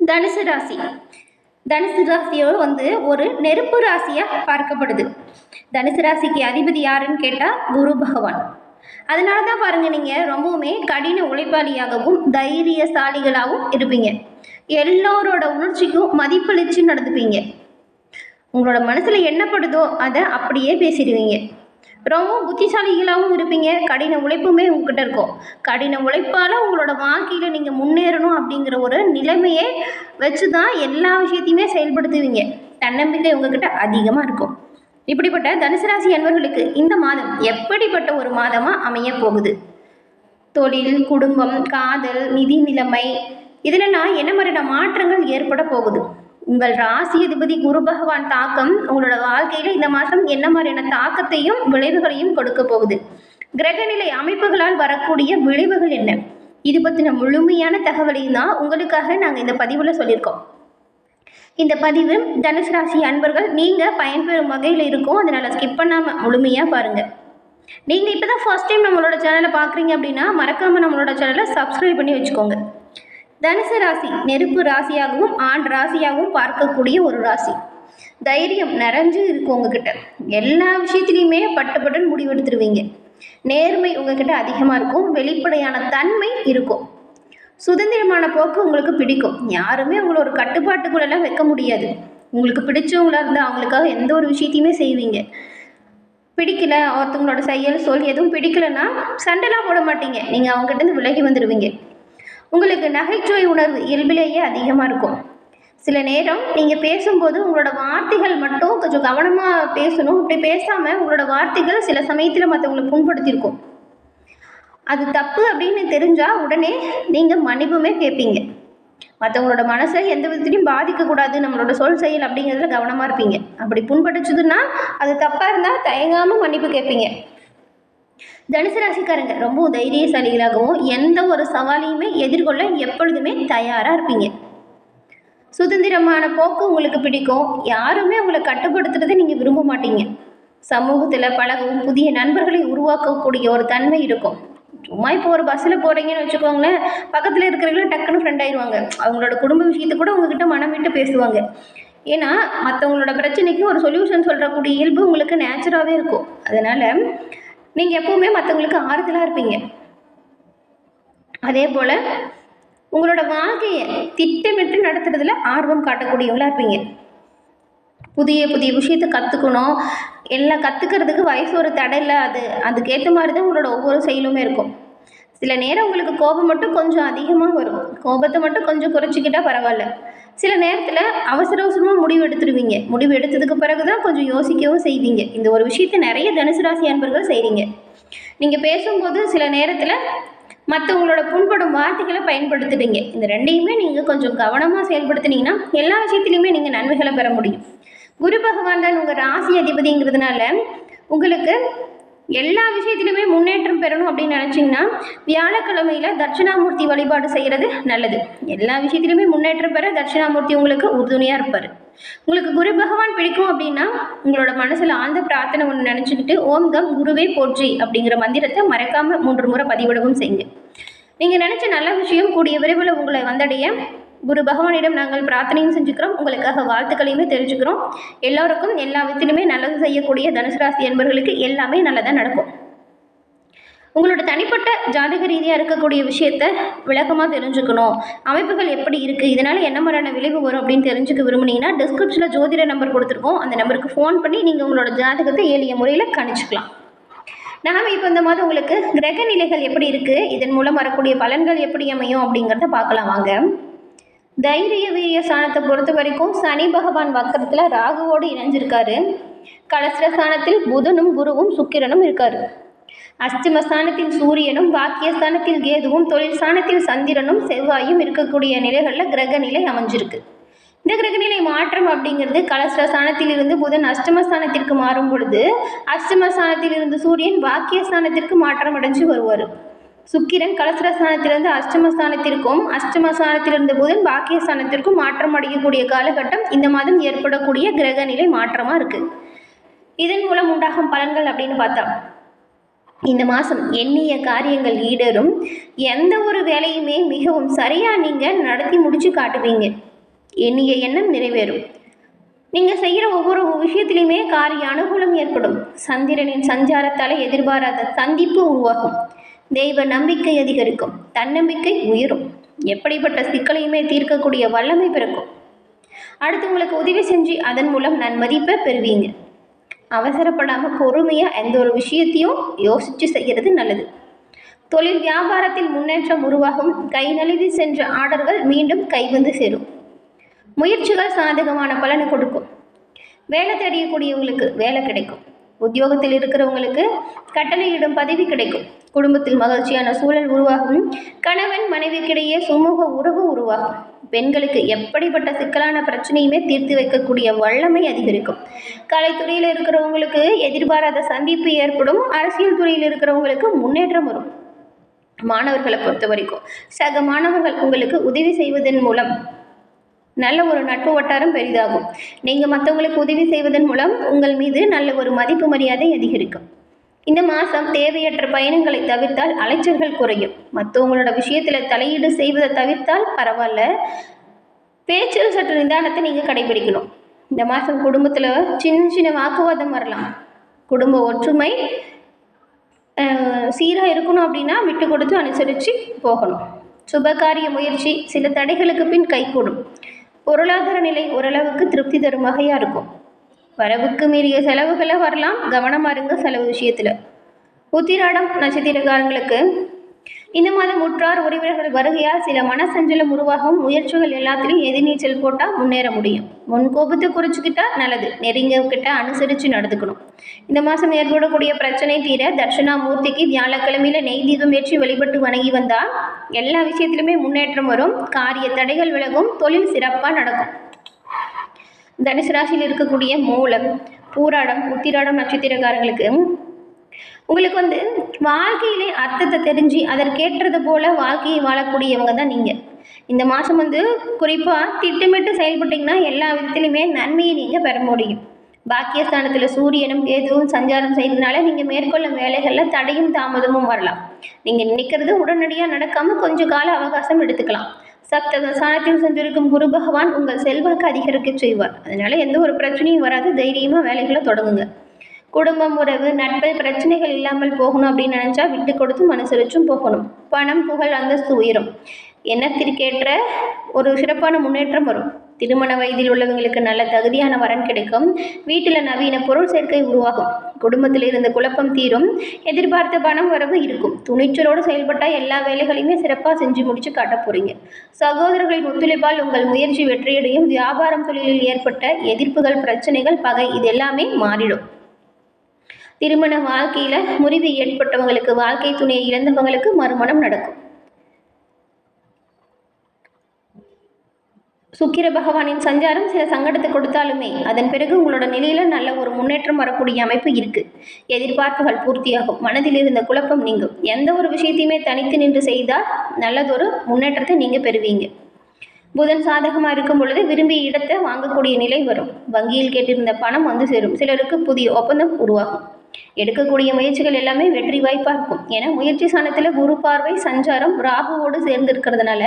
தனுசு ராசி. தனுசு ராசியோ வந்து ஒரு நெருப்பு ராசியாக பார்க்கப்படுது. தனுசு ராசிக்கு அதிபதி யாருன்னு கேட்டால் குரு பகவான். அதனால தான் பாருங்கள் நீங்கள் ரொம்பவுமே கடின உழைப்பாளியாகவும் தைரியசாலிகளாகவும் இருப்பீங்க. எல்லோரோட உணர்ச்சிக்கும் மதிப்பளித்து நடந்துப்பீங்க. உங்களோட மனசில் என்னப்படுதோ அதை அப்படியே பேசிடுவீங்க. ரொம்ப புத்திசாலிகளாகவும் இருப்பீங்க. கடின உழைப்புமே உங்ககிட்ட இருக்கும். கடின உழைப்பால் உங்களோட வாழ்க்கையில் நீங்கள் முன்னேறணும் அப்படிங்கிற ஒரு நிலைமையை வச்சு தான் எல்லா விஷயத்தையுமே செயல்படுத்துவீங்க. தன்னம்பிக்கை உங்ககிட்ட அதிகமாக இருக்கும். இப்படிப்பட்ட தனுசு ராசி அன்பர்களுக்கு இந்த மாதம் எப்படிப்பட்ட ஒரு மாதமாக அமைய போகுது? தொழில் குடும்பம் காதல் நிதி நிலைமை இதில் நான் என்ன மாதிரியான மாற்றங்கள் ஏற்பட போகுது? உங்கள் ராசி அதிபதி குரு பகவான் தாக்கம் உங்களோட வாழ்க்கையில் இந்த மாதம் என்ன மாதிரியான தாக்கத்தையும் விளைவுகளையும் கொடுக்க போகுது. கிரகநிலை அமைப்புகளால் வரக்கூடிய விளைவுகள் என்ன? இது பற்றின முழுமையான தகவலையும் தான் உங்களுக்காக நாங்கள் இந்த பதிவில் சொல்லியிருக்கோம். இந்த பதிவு தனுசு ராசி அன்பர்கள் நீங்கள் பயன்பெறும் வகையில் இருக்கும். அதனால் ஸ்கிப் பண்ணாமல் முழுமையாக பாருங்கள் நீங்கள் இப்போ தான் ஃபர்ஸ்ட் டைம் நம்மளோட சேனலை பார்க்குறீங்க அப்படின்னா மறக்காமல் நம்மளோட சேனலை சப்ஸ்கிரைப் பண்ணி வச்சுக்கோங்க. தனுசு ராசி நெருப்பு ராசியாகவும் ஆண் ராசியாகவும் பார்க்கக்கூடிய ஒரு ராசி. தைரியம் நிறைஞ்சு இருக்கு உங்ககிட்ட. எல்லா விஷயத்துலையுமே பட்டுப்பட்டுன்னு முடிவெடுத்துருவீங்க நேர்மை உங்ககிட்ட அதிகமாக இருக்கும் வெளிப்படையான தன்மை இருக்கும். சுதந்திரமான போக்கு உங்களுக்கு பிடிக்கும். யாருமே உங்களை ஒரு கட்டுப்பாட்டுக்குள்ளெல்லாம் வைக்க முடியாது. உங்களுக்கு பிடிச்சவங்களா இருந்தால் அவங்களுக்காக எந்த ஒரு விஷயத்தையுமே செய்வீங்க. பிடிக்கல ஒருத்தவங்களோட செயல் சொல் எதுவும் பிடிக்கலன்னா சண்டைலாம் போட மாட்டீங்க. நீங்கள் அவங்ககிட்ட விலகி வந்துடுவீங்க உங்களுக்கு நகைச்சுவை உணர்வு இயல்பிலேயே அதிகமாக இருக்கும். சில நேரம் நீங்கள் பேசும்போது உங்களோட வார்த்தைகள் மட்டும் கொஞ்சம் கவனமாக பேசணும். இப்படி பேசாமல் உங்களோட வார்த்தைகள் சில சமயத்தில் மற்றவங்களை புண்படுத்தியிருக்கும். அது தப்பு அப்படின்னு தெரிஞ்சால் உடனே நீங்கள் மன்னிப்புமே கேட்பீங்க. மற்றவங்களோட மனசை எந்த விதத்துலையும் பாதிக்கக்கூடாது. நம்மளோட சொல் செயல் அப்படிங்கிறதுல கவனமாக இருப்பீங்க. அப்படி புண்படுச்சதுன்னா அது தப்பாக இருந்தால் தயங்காமல் மன்னிப்பு கேட்பீங்க. தனுசு ராசிக்காரங்க ரொம்பவும் தைரியசாலிகளாகவும் எந்த ஒரு சவாலையுமே எதிர்கொள்ள எப்பொழுதுமே தயாராக இருப்பீங்க. சுதந்திரமான போக்கு உங்களுக்கு பிடிக்கும். யாருமே உங்களை கட்டுப்படுத்துறதை நீங்கள் விரும்ப மாட்டீங்க. சமூகத்தில் பழகவும் புதிய நண்பர்களை உருவாக்கக்கூடிய ஒரு தன்மை இருக்கும். சும்மா இப்போ ஒரு பஸ்ஸில் போகிறீங்கன்னு வச்சுக்கோங்களேன் பக்கத்தில் இருக்கிறவங்களும் டக்குன்னு ஃப்ரெண்ட் ஆயிடுவாங்க அவங்களோட குடும்ப விஷயத்தை கூட உங்ககிட்ட மனம் விட்டு பேசுவாங்க. ஏன்னா மற்றவங்களோட பிரச்சனைக்கு ஒரு சொல்யூஷன் சொல்கிறக்கூடிய இயல்பு உங்களுக்கு நேச்சுராகவே இருக்கும். அதனால் நீங்கள் எப்போவுமே மற்றவங்களுக்கு ஆறுதலாக இருப்பீங்க. அதே போல் உங்களோட வாழ்க்கையை திட்டமிட்டு நடத்துறதுல ஆர்வம் காட்டக்கூடியவங்களாக இருப்பீங்க. புதிய புதிய விஷயத்தை கற்றுக்கணும் எல்லாம் கற்றுக்கிறதுக்கு வயசு ஒரு தடை இல்லை. அது அதுக்கேற்ற மாதிரி தான் உங்களோட ஒவ்வொரு செயலுமே இருக்கும். சில நேரம் உங்களுக்கு கோபம் மட்டும் கொஞ்சம் அதிகமாக வரும். கோபத்தை மட்டும் கொஞ்சம் குறைச்சிக்கிட்டால் பரவாயில்ல. சில நேரத்தில் அவசர அவசரமாக முடிவு எடுத்துடுவீங்க முடிவு எடுத்ததுக்கு பிறகு தான் கொஞ்சம் யோசிக்கவும் செய்வீங்க. இந்த ஒரு விஷயத்தை நிறைய தனுசு ராசி அன்பர்கள் செய்கிறீங்க நீங்கள் பேசும்போது சில நேரத்தில் மற்றவங்களோட புண்படும் வார்த்தைகளை பயன்படுத்துவீங்க. இந்த ரெண்டையுமே நீங்கள் கொஞ்சம் கவனமாக செயல்படுத்துனீங்கன்னா எல்லா விஷயத்துலையுமே நீங்கள் நன்மைகளை பெற முடியும். குரு பகவான் தான் உங்கள் ராசி அதிபதிங்கிறதுனால உங்களுக்கு எல்லா விஷயத்திலுமே முன்னேற்றம் பெறணும் அப்படின்னு நினச்சிங்கன்னா வியாழக்கிழமையில் தட்சிணாமூர்த்தி வழிபாடு செய்கிறது நல்லது. எல்லா விஷயத்திலுமே முன்னேற்றம் பெற தட்சிணாமூர்த்தி உங்களுக்கு உறுதுணையாக இருப்பார். உங்களுக்கு குரு பகவான் பிடிக்கும் அப்படின்னா உங்களோட மனசில் ஆழ்ந்த பிரார்த்தனை ஒன்று நினச்சிக்கிட்டு ஓம் கம் குருவே போற்றி அப்படிங்கிற மந்திரத்தை மறக்காமல் மூன்று முறை பதிவிடவும் செய்யுங்க. நீங்கள் நினச்ச நல்ல விஷயம் கூடிய விரைவில் உங்களை வந்தடைய குரு பகவானிடம் நாங்கள் பிரார்த்தனையும் செஞ்சுக்கிறோம். உங்களுக்காக வாழ்த்துக்களையுமே தெரிஞ்சுக்கிறோம் எல்லோருக்கும் எல்லா விதத்திலுமே நல்லது செய்யக்கூடிய தனுசு ராசி என்பர்களுக்கு எல்லாமே நல்லதாக நடக்கும். உங்களோட தனிப்பட்ட ஜாதக ரீதியாக இருக்கக்கூடிய விஷயத்த விளக்கமாக தெரிஞ்சுக்கணும். அமைப்புகள் எப்படி இருக்குது இதனால் என்ன மாதிரியான விளைவு வரும் அப்படின்னு தெரிஞ்சுக்க விரும்புனீங்கன்னா டிஸ்கிரிப்ஷனில் ஜோதிட நம்பர் கொடுத்துருக்கோம். அந்த நம்பருக்கு ஃபோன் பண்ணி நீங்கள் உங்களோட ஜாதகத்தை எளிய முறையில் கணிச்சுக்கலாம். நாம் இப்போ இந்த மாதிரி உங்களுக்கு கிரக நிலைகள் எப்படி இருக்குது இதன் மூலம் வரக்கூடிய பலன்கள் எப்படி அமையும் அப்படிங்கிறத பார்க்கலாம் வாங்க. தைரிய வீரிய ஸ்தானத்தை பொறுத்த வரைக்கும் சனி பகவான் வக்கரத்தில் ராகுவோடு இணைஞ்சிருக்காரு. கலசர ஸ்தானத்தில் புதனும் குருவும் சுக்கிரனும் இருக்காரு. அஷ்டம ஸ்தானத்தில் சூரியனும் பாக்கியஸ்தானத்தில் கேதுவும் தொழில் ஸ்தானத்தில் சந்திரனும் செவ்வாயும் இருக்கக்கூடிய நிலைகளில் கிரக நிலை அமைஞ்சிருக்கு. இந்த கிரகநிலை மாற்றம் அப்படிங்கிறது கலஸ்ர ஸ்தானத்தில் இருந்து புதன் அஷ்டமஸ்தானத்திற்கு மாறும் பொழுது அஷ்டமஸ்தானத்தில் இருந்து சூரியன் பாக்கியஸ்தானத்திற்கு மாற்றம் அடைஞ்சு வருவார். சுக்கிரன் கலசரஸ்தானத்திலிருந்து அஷ்டமஸ்தானத்திற்கும் அஷ்டமஸ்தானத்திலிருந்து புதன் பாக்கியஸ்தானத்திற்கும் மாற்றம் அடையக்கூடிய காலகட்டம் இந்த மாதம் ஏற்படக்கூடிய கிரக நிலை மாற்றமாக இருக்குது இதன் மூலம் உண்டாகும் பலன்கள் அப்படின்னு பார்த்தா இந்த மாதம் எண்ணிய காரியங்கள் ஈடரும். எந்த ஒரு வேலையுமே மிகவும் சரியாக நீங்கள் நடத்தி முடித்து காட்டுவீங்க. எண்ணிய எண்ணம் நிறைவேறும். நீங்கள் செய்கிற ஒவ்வொரு விஷயத்திலையுமே காரிய அனுகூலம் ஏற்படும். சந்திரனின் சஞ்சாரத்தால் எதிர்பாராத சந்திப்பு உருவாகும். தெய்வ நம்பிக்கை அதிகரிக்கும். தன்னம்பிக்கை உயரும். எப்படிப்பட்ட சிக்கலையுமே தீர்க்கக்கூடிய வல்லமை பிறக்கும். அடுத்தவங்களுக்கு உதவி செஞ்சு அதன் மூலம் நான் மதிப்பை பெறுவீங்க. அவசரப்படாமல் பொறுமையாக எந்த ஒரு விஷயத்தையும் யோசித்து செய்கிறது நல்லது. தொழில் வியாபாரத்தில் முன்னேற்றம் உருவாகும். கை நழுவி சென்ற ஆர்டர்கள் மீண்டும் கைவந்து சேரும். முயற்சிகள் சாதகமான பலனை கொடுக்கும். வேலை தேடியக்கூடியவங்களுக்கு வேலை கிடைக்கும். உத்தியோகத்தில் இருக்கிறவங்களுக்கு கட்டளையிடும் பதவி கிடைக்கும். குடும்பத்தில் மகிழ்ச்சியான சூழல் உருவாகும். கணவன் மனைவிக்கிடையே சுமூக உறவு உருவாகும். பெண்களுக்கு எப்படிப்பட்ட சிக்கலான பிரச்சனையுமே தீர்த்து வைக்கக்கூடிய வல்லமை அதிகரிக்கும். கலைத்துறையில் இருக்கிறவங்களுக்கு எதிர்பாராத சந்திப்பு ஏற்படும். அரசியல் துறையில் இருக்கிறவங்களுக்கு முன்னேற்றம் வரும். மாணவர்களை பொறுத்த வரைக்கும் சக மாணவர்கள் உங்களுக்கு உதவி செய்வதன் மூலம் நல்ல ஒரு நட்பு வட்டாரம் பெரிதாகும். நீங்கள் மற்றவங்களுக்கு உதவி செய்வதன் மூலம் உங்கள் மீது நல்ல ஒரு மதிப்பு மரியாதை அதிகரிக்கும். இந்த மாதம் தேவையற்ற பயணங்களை தவிர்த்தால் அலைச்சல்கள் குறையும். மற்றவங்களோட விஷயத்தில் தலையீடு செய்வதை தவிர்த்தால் பரவாயில்ல. பேச்சில் சற்று நிதானத்தை நீங்கள் கடைபிடிக்கணும். இந்த மாதம் குடும்பத்தில் சின்ன சின்ன வாக்குவாதம் வரலாம். குடும்ப ஒற்றுமை சீராக இருக்கணும் அப்படின்னா விட்டு கொடுத்து அனுசரித்து போகணும். சுபகாரிய முயற்சி சில தடைகளுக்கு பின் கைகூடும். பொருளாதார நிலை ஓரளவுக்கு திருப்தி தரும் வகையாக இருக்கும். வரவுக்கு மீறிய செலவுகளை வரலாம். கவனமாக இருங்க செலவு விஷயத்தில். உத்திராடம் நட்சத்திரக்காரங்களுக்கு இந்த மாதம் உற்றார் உறவினர்கள் வருகையால் சில மனசஞ்சலம் உருவாகும் முயற்சிகள் எல்லாத்திலையும் எதிர்நீச்சல் போட்டால் முன்னேற முடியும். முன் கோபத்தை குறைச்சிக்கிட்டா நல்லது. நெருங்க கிட்ட அனுசரித்து நடந்துக்கணும். இந்த மாதம் ஏற்படக்கூடிய பிரச்சனை தீர தட்சிணாமூர்த்திக்கு வியாழக்கிழமையில நெய் தீபம் ஏற்றி வழிபட்டு வணங்கி வந்தால் எல்லா விஷயத்திலுமே முன்னேற்றம் வரும். காரிய தடைகள் விலகும். தொழில் சிறப்பாக நடக்கும். தனுசு ராசியில் இருக்கக்கூடிய மூலம் பூராடம் உத்திராடம் நட்சத்திரக்காரங்களுக்கு உங்களுக்கு வந்து வாழ்க்கையிலே அர்த்தத்தை தெரிஞ்சு அதற்கேற்றது போல வாழ்க்கையை வாழக்கூடியவங்க தான் நீங்கள் இந்த மாதம் வந்து குறிப்பாக திட்டமிட்டு செயல்பட்டிங்கன்னா எல்லா விதத்துலையுமே நன்மையை நீங்கள் பெற முடியும். பாக்கியஸ்தானத்தில் சூரியனும் கேதுவும் சஞ்சாரம் செய்ததுனால நீங்கள் மேற்கொள்ளும் வேலைகளில் தடையும் தாமதமும் வரலாம். நீங்கள் நினைக்கிறது உடனடியாக நடக்காமல் கொஞ்சம் கால அவகாசம் எடுத்துக்கலாம். சப்த சாணத்தில் சென்றிருக்கும் குரு பகவான் உங்கள் செல்வாக்கு அதிகரிக்க செய்வார். அதனால எந்த ஒரு பிரச்சனையும் வராது தைரியமாக வேலைகளை தொடங்குங்க. குடும்பம் உறவு நட்பு பிரச்சனைகள் இல்லாமல் போகணும் அப்படின்னு நினச்சா விட்டு கொடுத்து அனுசரிச்சும் போகணும். பணம் புகழ் அந்தஸ்து உயரும். எண்ணத்திற்கேற்ற ஒரு சிறப்பான முன்னேற்றம் வரும். திருமண வயதில் உள்ளவங்களுக்கு நல்ல தகுதியான வரன் கிடைக்கும். வீட்டில் நவீன பொருள் சேர்க்கை உருவாகும். குடும்பத்தில் இருந்த குழப்பம் தீரும். எதிர்பார்த்த பணம் வரவு இருக்கும். துணிச்சலோடு செயல்பட்டால் எல்லா வேலைகளையுமே சிறப்பாக செஞ்சு முடிச்சு காட்ட போறீங்க. சகோதரர்களின் ஒத்துழைப்பால் உங்கள் முயற்சி வெற்றியடையும். வியாபாரம் தொழிலில் ஏற்பட்ட எதிர்ப்புகள் பிரச்சனைகள் பகை இது எல்லாமே மாறிடும். திருமண வாழ்க்கையில் முறிவு ஏற்பட்டவங்களுக்கு வாழ்க்கை துணையை இழந்தவங்களுக்கு மறுமணம் நடக்கும். சுக்கிர பகவானின் சஞ்சாரம் சில சங்கடத்தை கொடுத்தாலுமே அதன் பிறகு உங்களோட நிலையில நல்ல ஒரு முன்னேற்றம் வரக்கூடிய அமைப்பு இருக்கு. எதிர்பார்ப்புகள் பூர்த்தியாகும். மனதில் இருந்த குழப்பம் நீங்கும். எந்த ஒரு விஷயத்தையுமே தனித்து நின்று செய்தால் நல்லதொரு முன்னேற்றத்தை நீங்க பெறுவீங்க. புதன் சாதகமாக இருக்கும் பொழுது விரும்பிய இடத்தை வாங்கக்கூடிய நிலை வரும். வங்கியில் கேட்டிருந்த பணம் வந்து சேரும். சிலருக்கு புதிய ஒப்பந்தம் உருவாகும். எடுக்கக்கூடிய முயற்சிகள் எல்லாமே வெற்றி வாய்ப்பாக இருக்கும். ஏன்னா முயற்சி சாணத்தில் குரு பார்வை சஞ்சாரம் ராகுவோடு சேர்ந்து இருக்கிறதுனால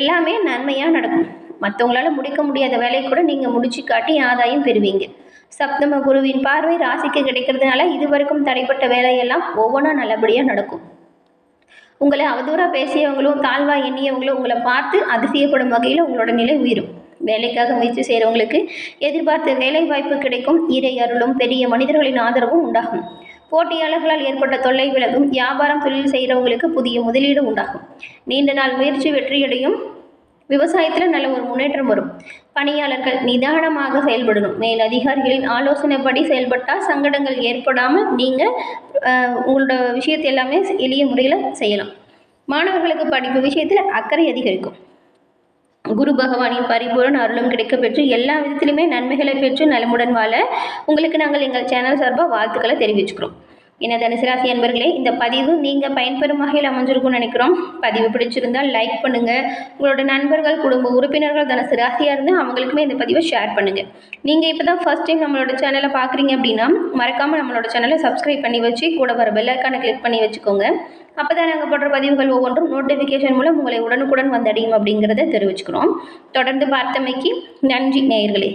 எல்லாமே நன்மையாக நடக்கும். மற்றவங்களால முடிக்க முடியாத வேலையை கூட நீங்கள் முடிச்சு காட்டி ஆதாயம் பெறுவீங்க. சப்தம குருவின் பார்வை ராசிக்கு கிடைக்கிறதுனால இதுவரைக்கும் தடைப்பட்ட வேலையெல்லாம் ஒவ்வொன்றா நல்லபடியாக நடக்கும். உங்களை அவதூறாக பேசியவங்களும் தாழ்வாக எண்ணியவங்களும் உங்களை பார்த்து அதிசயப்படும் வகையில் உங்களோட நிலை உயரும். வேலைக்காக முயற்சி செய்கிறவங்களுக்கு எதிர்பார்த்த வேலை வாய்ப்பு கிடைக்கும். இறை அருளும் பெரிய மனிதர்களின் ஆதரவும் உண்டாகும். போட்டியாளர்களால் ஏற்பட்ட தொல்லை விலகும். வியாபாரம் தொழில் செய்கிறவங்களுக்கு புதிய முதலீடு உண்டாகும். நீண்ட நாள் முயற்சி வெற்றியடையும். விவசாயத்தில் நல்ல ஒரு முன்னேற்றம் வரும். பணியாளர்கள் நிதானமாக செயல்படணும். மேல் அதிகாரிகளின் ஆலோசனைப்படி செயல்பட்டால் சங்கடங்கள் ஏற்படாமல் நீங்கள் உங்களோட விஷயத்தை எல்லாமே எளிய முறையில் செய்யலாம். மாணவர்களுக்கு படிப்பு விஷயத்தில் அக்கறை அதிகரிக்கும். குரு பகவானின் பரிபூரண அருளும் கிடைக்க பெற்று எல்லா விதத்திலுமே நன்மைகளை பெற்று நலமுடன் வாழ உங்களுக்கு நாங்கள் எங்கள் சேனல் சார்பாக வாழ்த்துக்களை தெரிவிச்சுக்கிறோம். என்ன தனுசு ராசி அன்பர்களே இந்த பதிவு நீங்கள் பயன்பெறும் வகையில் அமைஞ்சிருக்கும்னு நினைக்கிறோம். பதிவு பிடிச்சிருந்தால் லைக் பண்ணுங்கள் உங்களோட நண்பர்கள் குடும்ப உறுப்பினர்கள் தனுசு ராசியாக இருந்து அவங்களுக்குமே இந்த பதிவை ஷேர் பண்ணுங்கள் நீங்கள் இப்போ தான் ஃபஸ்ட் டைம் நம்மளோட சேனலை பார்க்குறீங்க அப்படின்னா மறக்காமல் நம்மளோட சேனலை சப்ஸ்கிரைப் பண்ணி வச்சு கூட வர பெல் கிளிக் பண்ணி வச்சுக்கோங்க. அப்போ தான் நாங்கள் போடுற பதிவுகள் ஒவ்வொன்றும் நோட்டிஃபிகேஷன் மூலம் உங்களை உடனுக்குடன் வந்தடையும் அப்படிங்கிறத தெரிவிச்சுக்கிறோம். தொடர்ந்து பார்த்தமைக்கு நன்றி நேயர்களே.